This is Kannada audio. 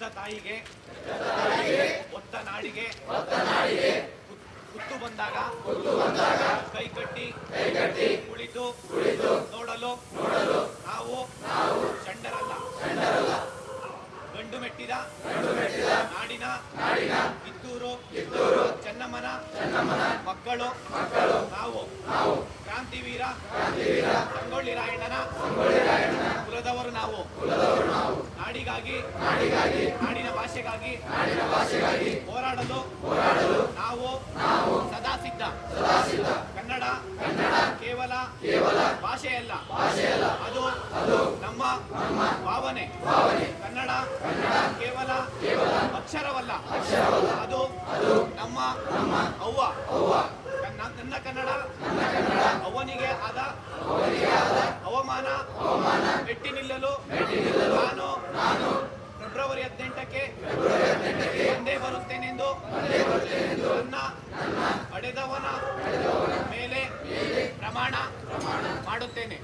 ಹೆತ್ತ ತಾಯಿಗೆ ಒತ್ತ ನಾಡಿಗೆ ಕುತ್- ಕುತ್ತು ಬಂದಾಗ ಕೈ ಕಟ್ಟಿ ಕುಳಿತು ನೋಡಲು ನಾವು ಚಂಡರಲ್ಲ. ಗಂಡು ಮೆಟ್ಟಿದ ನಾಡಿನ ಕಿತ್ತೂರು ಚೆನ್ನಮ್ಮನ ಮಕ್ಕಳು ಮಕ್ಕಳು ನಾವು ಕ್ರಾಂತಿವೀರ ಸಂಗೊಳ್ಳಿ ರಾಯಣ್ಣನ ಕುಲದವರು ನಾವು. ನಾಡಿಗಾಗಿ ನಾಡಿನ ಭಾಷೆಗಾಗಿ ಹೋರಾಡಲು ನಾವು ನಾವು ಸದಾ ಸಿದ್ಧ. ಕನ್ನಡ ಕನ್ನಡ ಕೇವಲ ಕೇವಲ ಭಾಷೆಯಲ್ಲ. ಭಾಷೆಯಲ್ಲ. ಅದು ಅದು ನಮ್ಮ ಭಾವನೆ. ಕನ್ನಡ ಕನ್ನಡ ಕೇವಲ ಕೇವಲ ಅಕ್ಷರವಲ್ಲ. ಅಕ್ಷರವಲ್ಲ. ಅದು ಅದು ನಮ್ಮ ಅವ್ವ. ಅವ್ವ. ನನ್ನ ಕನ್ನಡ ಕನ್ನಡ ಅವನಿಗೆ ಆದ ಅವಮಾನ. ಮೆಟ್ಟಿ ನಿಲ್ಲಲು ನಾನು ಅಡೆದವನ ಮೇಲೆ ಪ್ರಮಾಣ ಮಾಡುತ್ತೇನೆ.